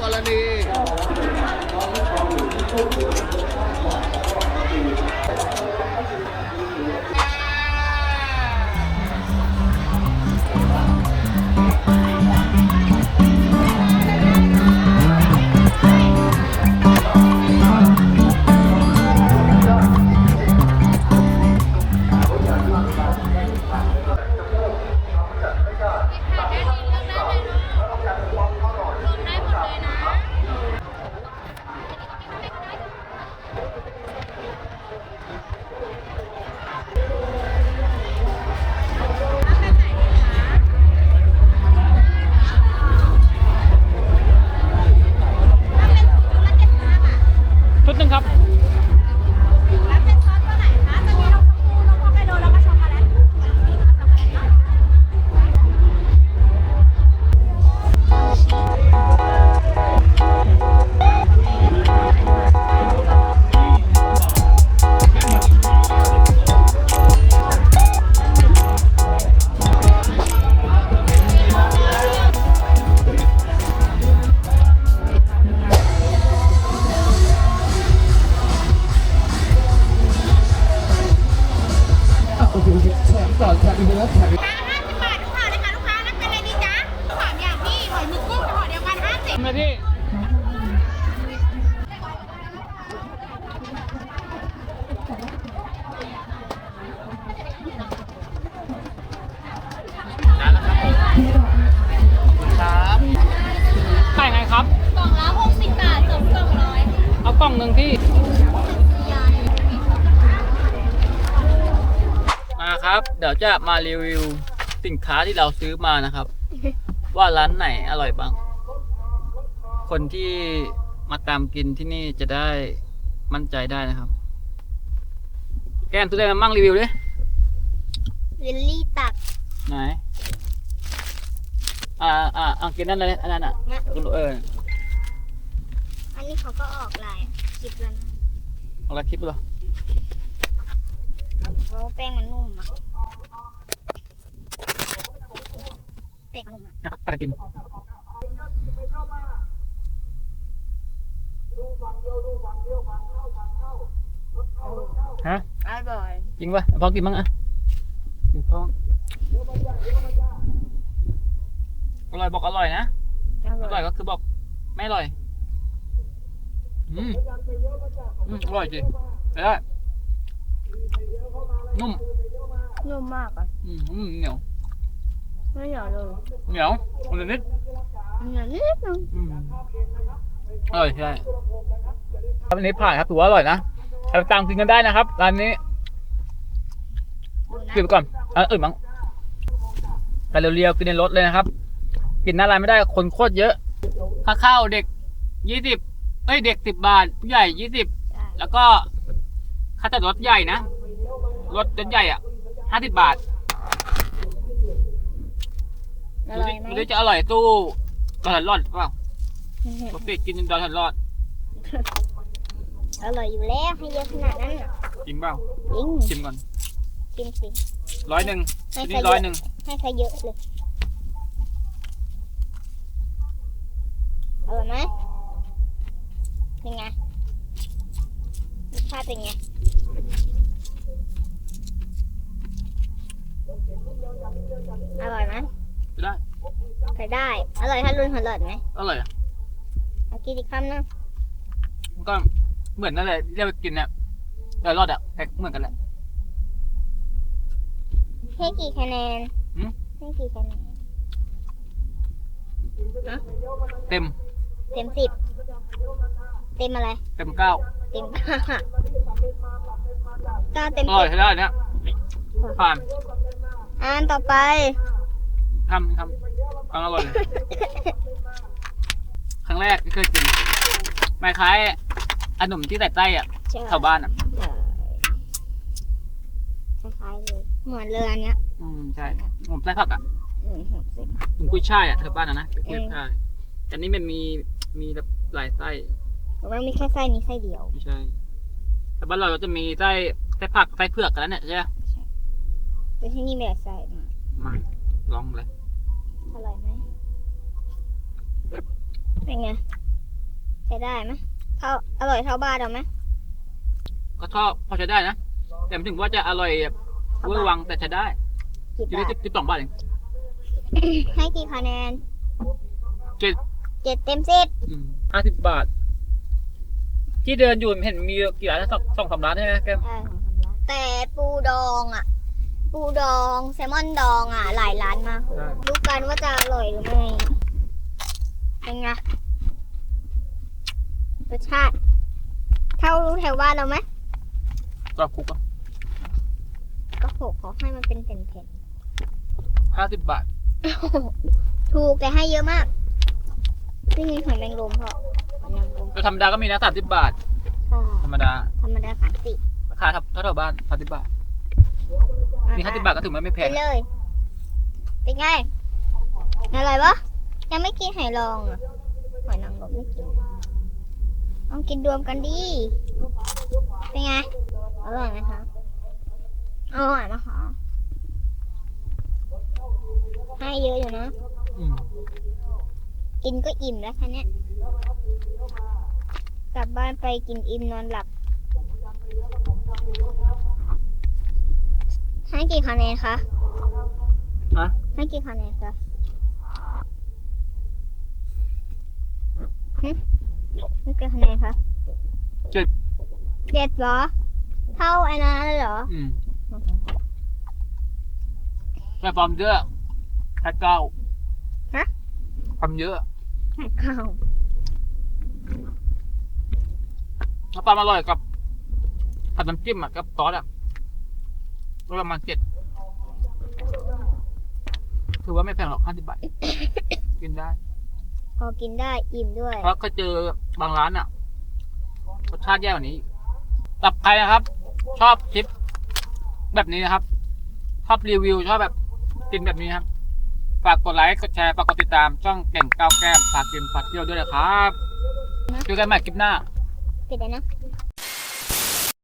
กรณี ก่อนแถมอีกแล้วแถมอีกห้าสิบบาททุกห่อเลยค่ะลูกค้ารับเป็นอะไรดีจ๊ะสามอย่างพี่หอยหมึกกุ้งห่อเดียวกันห้าสิบมาที่ได้แล้วครับครับขายไงครับกล่องละหกสิบบาทสองกล่องร้อยเอากล่องหนึ่งที่ มาครับ เดี๋ยวจะมารีวิวสินค้าที่เราซื้อมานะครับ ว่าร้านไหนอร่อยบ้าง คนที่มาตามกินที่นี่จะได้มั่นใจได้นะครับ แก้มซื้ออะไรมามั่งรีวิวดิลิลลี่ตักไหน อ่าอ่าเอากินนั่นเลยอันนั้นอะเนี่ยเอออันนี้เขาก็ออกลายคลิปแล้วนะเอาละคลิปเหรอ เพราะว่าแป้งมันนุ่มอะแป้งนุ่มอะอะไปกินฮะอร่อยจริงป่ะพอกินมั้งอะกินพออร่อยบอกอร่อยนะออร่ร่ออยยก็คือบอกไม่อร่อยอืมอืมอร่อยจริงไปได้ นุ่มนุ่มมากอะอืมอืมเหนียวไม่เหนียวเลยเหนียวมันจะนิดเหนียวนิดนึงอืมอร่อยใช่ครับอันนี้ผ่านครับถือว่าอร่อยนะไปตามกินกันได้นะครับร้านนี้ดูนะกินไปก่อนเอออื่นมั้งไปเรียวๆกินในรถเลยนะครับ กินหน้าร้านไม่ได้คนโคตรเยอะค่าข้าวเด็กยี่สิบเอ้ยเด็กสิบบาทผู้ใหญ่ยี่สิบใช่แล้วก็ ค่าจัดรถใหญ่นะ รถรถใหญ่อะห้าสิบบาทอดูร่อดิยไหมดูดิจะอร่อยตู้ดอนรอดเปล่าปกติกินดอนรอด อร่อยอยู่แล้วให้เยอะขนาดนั้นน่ะจริงเปล่าจริงชิมก่อนกินสิร้อยหนึ่งให้ทีใครนี้เยร้อยอะหนึ่งให้ใครเยอะเลยอร่อยไหมเป็นไงรสชาติเป็นไง อร่อยไหม ได้ ใส่ได้ อร่อยถ้ารุ่นหัวหลอดไหมอร่อยอะเอากินอีกคำนึงมันก็เหมือนนั่นแหละที่เราไปกินเนี่ยดอนรอดอะแต่เหมือนกันแหละ ให้กี่คะแนนหืม ให้กี่คะแนน เต็มเต็มสิบ เต็มอะไร เต็มเก้าเต็มเก้าเต็มอร่อยสิบใช้ได้เนี่ยผ่านอันต่อไป ทำทำ ฟังอร่อยเลยครั้งแรกที่เคยกินมันคล้ายขนมที่ใส่ไส้อะใช่แถวบ้านอะคล้ายๆเลยเหมือนเลยอันเนี้ยอืมใช่ผมไส้ผักอะอืมหกสิบเหมือนกุ้ยช่ายอะแถวบ้านอะนะเออกุ้ยช่ายแต่นี่มันมีมีแบบหลายไส้แต่ว่ามีแค่ไส้นี้ไส้เดียว ไม่ใช่แต่บ้านเราก็จะมีไส้ไส้ผักไส้เผือกกันแล้วเนี่ยใช่ไหมแต่ที่นี่ไม่ได้ใส่มามาลองเลย อร่อยไหมเป็นไงใช้ได้ไหมเท่าอร่อยเท่าบ้านเราไหมก็ทอดพอใช้ได้นะ แต่ไม่ถึงว่าจะอร่อยแบบเวอร์วังแต่ใช้ได้กี่บาทสิบสองบาทเองให้กี่คะแนนเจ็ดเจ็ดเต็มสิบห้าสิบบาท ที่เดินอยู่เห็นมีกี่ร้านสองสองสามร้านใช่ไหมแกมแต่ปูดองอะ ปูดองแซลมอนดองอะ หลายร้านมากดูกันว่าจะอร่อยหรือไม่เป็นไงรสชาติ เท่าแถวบ้านเราไหมกรอบคุกก็โขกเขาให้มันเป็นแผ่นห้าสิบบาท ๆ ถูกแต่ให้เยอะมากนี่ไงหอยแมงรมพ่อหอยแมงรมก็ธรรมดาก็มีนะสามสิบบาท ค่ะธรรมดา ธรรมดาสามสิบราคาเท่าเท่าแถวบ้านสามสิบบาท มีห้าสิบบาทก็ถือว่าไม่แพไปงเลย เป็นไงอะไรวะยังไม่กินหอยรองอะหอยนางรมไม่กินต้องกินรวมกันดิ เป็นไง อร่อยไหมคะ อร่อยนะคะ ให้เยอะอยู่นะ อืมกินก็อิ่มแล้วคะเนี่ยกลับบ้านไปกินอิ่มนอนหลับ ให้กี่คะแนนคะฮะให้กี่คะแนนคะหึให้กี่คะแนนคะเจ็ด เจ็ดเหรอ เท่าไอ้นั้นเลยเหรอ อืมแต่ความเยอะแค่เก้าฮะ ความเยอะให้เก้าถ้าปลาอร่อยกับผัดน้ำจิ้มอะกับซอสอะก็ ประมาณเจ็ดถือว่าไม่แพงหรอกห้าสิบบาท กินได้ พอกินได้อิ่มด้วยเพราะก็เจอบางร้านอะรสชาติแย่กว่านี้ตับใครนะครับ ชอบคลิปแบบนี้นะครับ ชอบรีวิวชอบแบบกินแบบนี้ครับฝากกดไลค์กดแชร์ฝากกดติดตามช่องเก่งก้าวแก้มฝากกินฝากเที่ยวด้วยนะครับเจอกันใหม่คลิปหน้าปิดเลยนะ